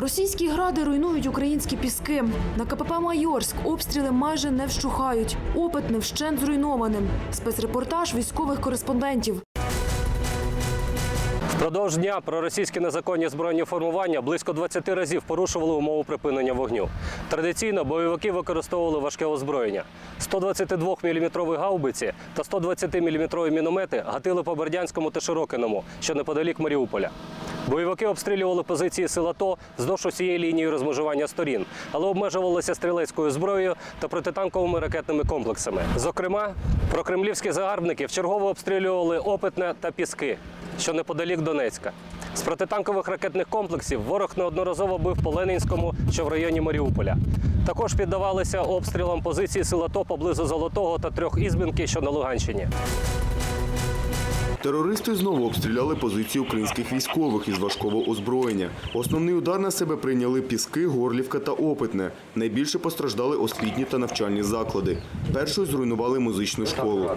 Російські гради руйнують українські піски. На КПП Майорськ обстріли майже не вщухають. Опит не вщент зруйнованим. Спецрепортаж військових кореспондентів. Впродовж дня проросійські незаконні збройні формування близько 20 разів порушували умову припинення вогню. Традиційно бойовики використовували важке озброєння. 122-мм гаубиці та 120-мм міномети гатили по Бердянському та Широкиному, що неподалік Маріуполя. Бойовики обстрілювали позиції сил АТО вздовж усієї лінії розмежування сторін, але обмежувалися стрілецькою зброєю та протитанковими ракетними комплексами. Зокрема, прокремлівські загарбники вчергово обстрілювали Опитне та Піски, що неподалік Донецька. З протитанкових ракетних комплексів ворог неодноразово бив по Ленінському, що в районі Маріуполя. Також піддавалися обстрілам позиції сил АТО поблизу Золотого та трьох ізбінки, що на Луганщині. Терористи знову обстріляли позиції українських військових із важкого озброєння. Основний удар на себе прийняли Піски, Горлівка та Опитне. Найбільше постраждали освітні та навчальні заклади. Першою зруйнували музичну школу.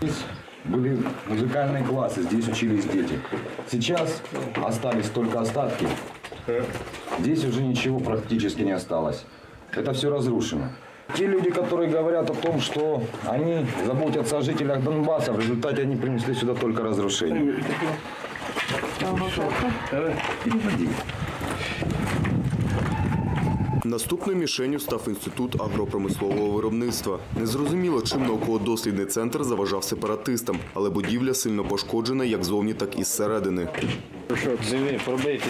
Здесь были музыкальные классы, здесь учились дети. Сейчас остались только остатки. Здесь уже ничего практически не осталось. Это все разрушено. Те люди, которые говорят о том, что они заботятся о жителях Донбасса, в результате они принесли сюда только разрушение. Наступною мішенню став інститут агропромислового виробництва. Незрозуміло, чим науково-дослідний центр заважав сепаратистам, але будівля сильно пошкоджена як зовні, так і зсередини. Диви, пробейте.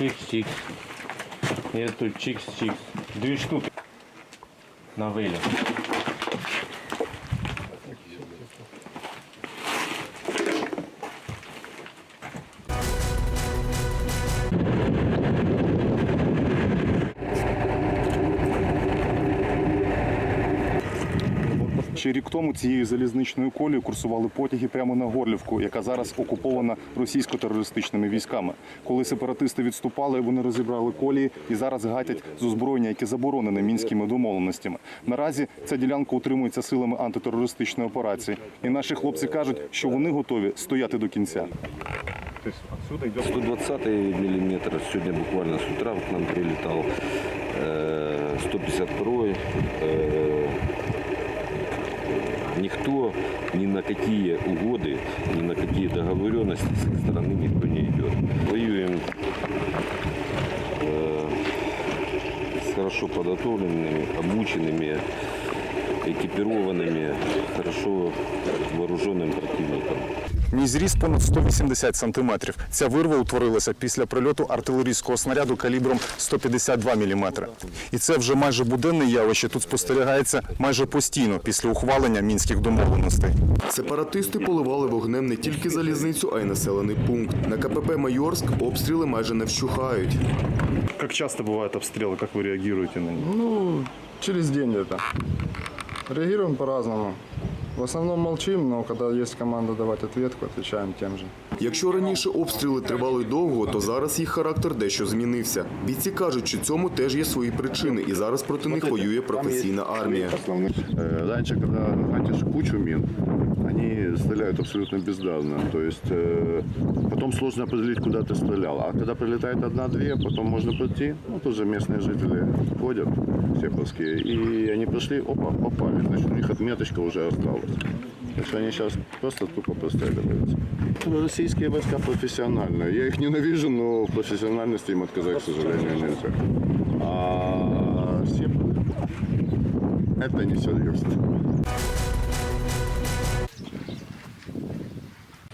Чикс-чикс. І тут чикс-чикс. Дві штуки. На виліт. Ще рік тому цією залізничною колією курсували потяги прямо на Горлівку, яка зараз окупована російсько-терористичними військами. Коли сепаратисти відступали, вони розібрали колії і зараз гатять з озброєння, яке заборонене мінськими домовленостями. Наразі ця ділянка утримується силами антитерористичної операції, і наші хлопці кажуть, що вони готові стояти до кінця. 120 миллиметр. Сегодня буквально с утра к нам прилетал э, 152 э, Никто ни на какие угоды, ни на какие договоренности с их стороны никто не идет. Воюем э, с хорошо подготовленными, обученными, экипированными, хорошо вооруженным противником. Мій зріст понад 180 сантиметрів. Ця вирва утворилася після прильоту артилерійського снаряду калібром 152 мм. І це вже майже буденне явище тут спостерігається майже постійно після ухвалення мінських домовленостей. Сепаратисти поливали вогнем не тільки залізницю, а й населений пункт. На КПП Майорськ обстріли майже не вщухають. Як часто бувають обстріли, як ви реагуєте на них? Ну, через день где-то. Реагируем по-разному. В основном молчим, но когда есть команда давать ответку, отвечаем тем же. Якщо раніше обстріли тривали довго, то зараз їх характер дещо змінився. Бійці кажуть, що цьому теж є свої причини, і зараз проти них воює професійна армія. Э, Раньше, когда находишь кучу мин, они стреляют абсолютно бездарно. То есть э, потом сложно определить, куда ты стрелял. А когда прилетает одна-две, потом можно прийти. Ну, тут же местные жители ходят, сеповские, и они пришли, опа, попали. Значит, у них отметочка уже осталась. То есть они сейчас просто тупо простреливаются. Российские войска профессиональные. Я их ненавижу, но в профессиональности им отказать, к сожалению, нельзя. А сепы это несерьезно.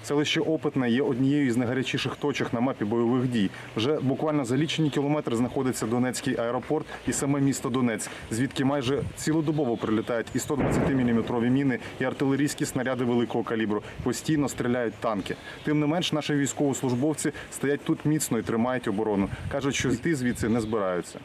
Селище Опитне є однією із найгарячіших точок на мапі бойових дій. Вже буквально за лічені кілометри знаходиться Донецький аеропорт і саме місто Донець, звідки майже цілодобово прилітають і 120-мм міни, і артилерійські снаряди великого калібру. Постійно стріляють танки. Тим не менш, наші військовослужбовці стоять тут міцно і тримають оборону. кажуть, що йти звідси не збираються.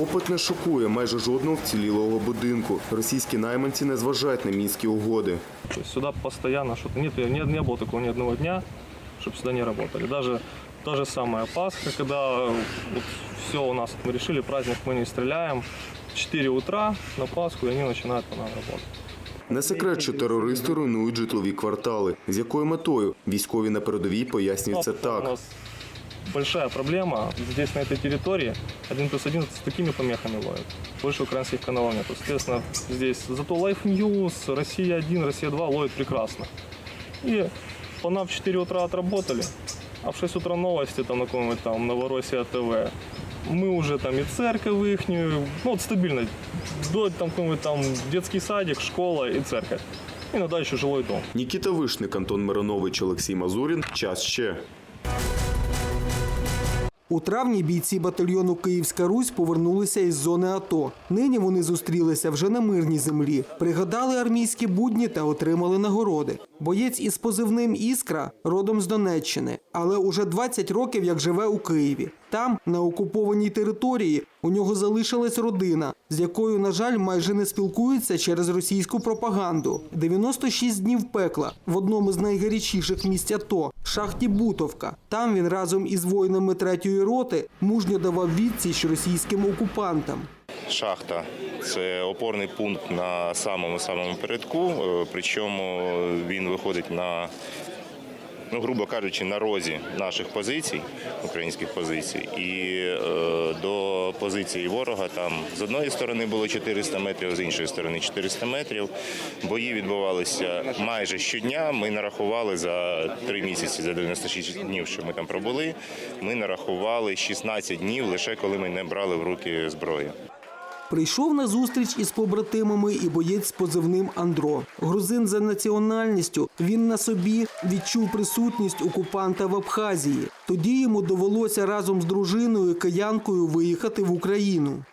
Опит не шокує майже жодного вцілілого будинку. Російські найманці не зважають на мінські угоди. То есть сюда постоянно что-то нет, не, не было такого ни одного дня, чтобы сюда не работали. Даже та же самая Пасха, когда вот все у нас мы решили, праздник мы не стреляем. 4 утра на Пасху, и они начинают по нам работать. Не секрет, що терористи руйнують житлові квартали. З якою метою? Військові на передовій пояснюють це У так. большая проблема. Здесь, на этой территории, один плюс один с такими помехами ловит. Больше украинских каналов нет. Соответственно, здесь зато Life News, Россия-1, Россия-2 ловит прекрасно. И по нам в 4 утра отработали, а в 6 утра новости там на каком-нибудь там Новороссия ТВ. Мы уже там и церковь ихнюю, ну вот стабильно, до там какой-нибудь там детский садик, школа и церковь. Иногда еще жилой дом. Нікіта Вишник, Антон Миронович, Олексій Мазурін. Час ще. У травні бійці батальйону Київська Русь повернулися із зони АТО. Нині вони зустрілися вже на мирній землі, пригадали армійські будні та отримали нагороди. Боєць із позивним Іскра родом з Донеччини, але уже 20 років як живе у Києві. Там, на окупованій території, у нього залишилась родина, з якою, на жаль, майже не спілкується через російську пропаганду. 96 днів пекла в одному з найгарячіших місць АТО – шахті Бутовка. Там він разом із воїнами третьої роти мужньо давав відсіч російським окупантам. Шахта це опорний пункт на самому самому передку. е, Причому він виходить на, ну грубо кажучи, на розі наших позицій, українських позицій, і е, до позиції ворога там з одної сторони було 400 метрів, з іншої сторони 400 метрів. Бої відбувалися майже щодня. Ми нарахували за три місяці, за 96 днів, що ми там пробули. Ми нарахували 16 днів лише коли ми не брали в руки зброю. Прийшов на зустріч із побратимами і боєць з позивним Андро. Грузин за національністю він на собі відчув присутність окупанта в Абхазії. Тоді йому довелося разом з дружиною киянкою виїхати в Україну.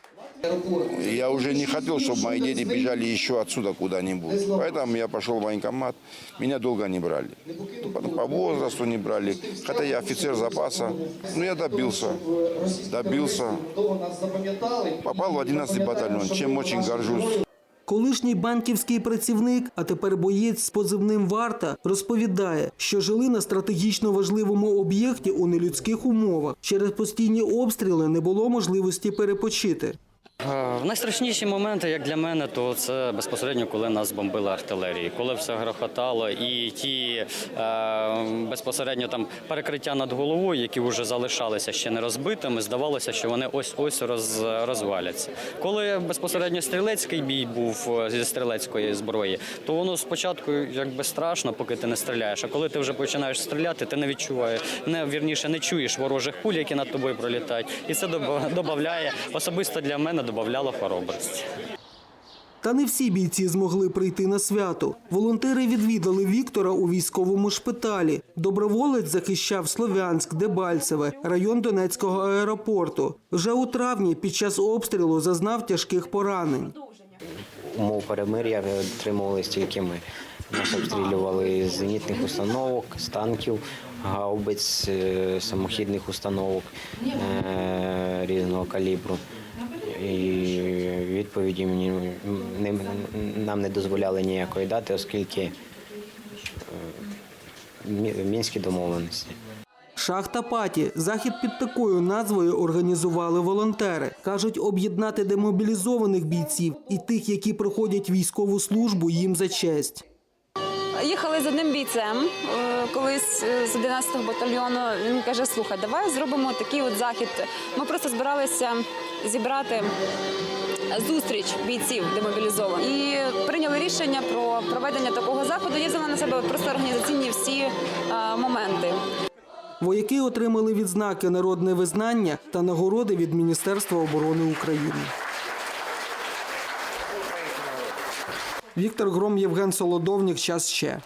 Я уже не хотел, чтобы мои дети бежали еще отсюда куда-нибудь. Поэтому я пошел в военкомат. Меня долго не брали. Ну, по возрасту не брали. Хотя я офицер запаса. Но я добился. Добился. Попал в 11 батальон, чем очень горжусь. Колишній банківський працівник, а тепер боєць з позивним Варта, розповідає, що жили на стратегічно важливому об'єкті у нелюдських умовах. Через постійні обстріли не було можливості перепочити. Е, Найстрашніші моменти, як для мене, то це безпосередньо, коли нас бомбили артилерії, коли все грохотало, і ті е, безпосередньо там перекриття над головою, які вже залишалися ще не розбитими, здавалося, що вони ось ось роз, розваляться. Коли безпосередньо стрілецький бій був е, зі стрілецької зброї, то воно спочатку якби страшно, поки ти не стріляєш. А коли ти вже починаєш стріляти, ти не відчуваєш, не вірніше не чуєш ворожих куль, які над тобою пролітають, і це додає особисто для мене додавало хоробрості. Та не всі бійці змогли прийти на свято. Волонтери відвідали Віктора у військовому шпиталі. Доброволець захищав Слов'янськ, Дебальцеве, район Донецького аеропорту. Вже у травні під час обстрілу зазнав тяжких поранень. умов перемир'я дотримувалися тільки ми. Нас обстрілювали з зенітних установок, з танків, гаубиць, е, самохідних установок е, різного калібру. І відповіді мені не, нам не дозволяли ніякої дати, оскільки е, мінські домовленості. Шахта Паті. Захід під такою назвою організували волонтери. Кажуть, об'єднати демобілізованих бійців і тих, які проходять військову службу, їм за честь. Їхали з одним бійцем е, колись е, з 11-го батальйону. Він каже: слухай, давай зробимо такий от захід. Ми просто збиралися зібрати зустріч бійців демобілізованих. І прийняли рішення про проведення такого заходу. Я взяла на себе просто організаційні всі е, моменти. Вояки отримали відзнаки народне визнання та нагороди від Міністерства оборони України. Віктор Гром, Євген Солодовник. Час ще.